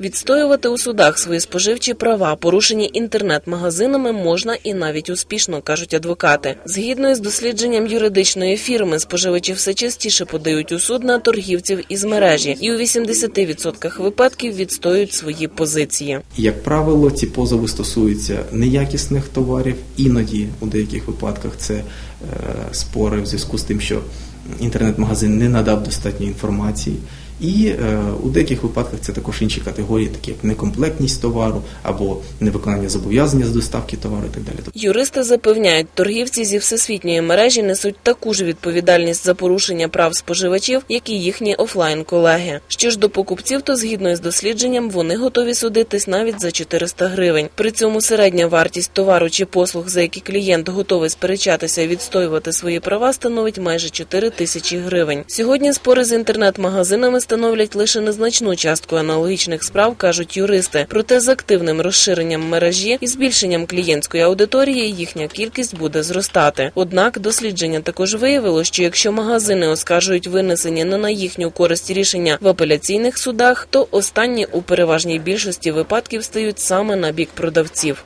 Відстоювати у судах свої споживчі права, порушені інтернет-магазинами, можна і навіть успішно, кажуть адвокати. Згідно із дослідженням юридичної фірми, споживачі все частіше подають у суд на торгівців із мережі, і у 80% випадків відстоюють свої позиції. Як правило, ці позови стосуються неякісних товарів, іноді у деяких випадках це е, спори в зв'язку з тим, що інтернет-магазин не надав достатньо інформації. І е, у деяких випадках це також інші категорії, такі як некомплектність товару або невиконання зобов'язання з доставки товару і так далі. Юристи запевняють, торгівці зі всесвітньої мережі несуть таку ж відповідальність за порушення прав споживачів, як і їхні офлайн-колеги. Що ж до покупців, то згідно із дослідженням вони готові судитись навіть за 400 гривень. При цьому середня вартість товару чи послуг, за які клієнт готовий сперечатися і відстоювати свої права, становить майже 4 тисячі гривень. Сьогодні спори з інтернет-магазинами становлять лише незначну частку аналогічних справ, кажуть юристи. Проте з активним розширенням мережі і збільшенням клієнтської аудиторії їхня кількість буде зростати. Однак дослідження також виявило, що якщо магазини оскаржують винесені не на їхню користь рішення в апеляційних судах, то останні у переважній більшості випадків стають саме на бік продавців.